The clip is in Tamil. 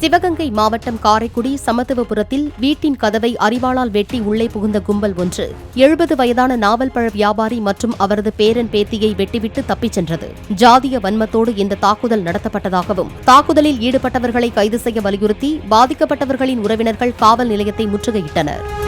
சிவகங்கை மாவட்டம் காரைக்குடி சமத்துவபுரத்தில் வீட்டின் கதவை அறிவாளால் வெட்டி உள்ளே புகுந்த கும்பல் ஒன்று. எழுபது வயதான நாவல் பழ வியாபாரி மற்றும் அவரது பேரன் பேத்தியை வெட்டிவிட்டு தப்பிச் சென்றது. ஜாதிய வன்மத்தோடு இந்த தாக்குதல் நடத்தப்பட்டதாகவும் தாக்குதலில் ஈடுபட்டவர்களை கைது செய்ய வலியுறுத்தி பாதிக்கப்பட்டவர்களின் உறவினர்கள் காவல் நிலையத்தை முற்றுகையிட்டனர்.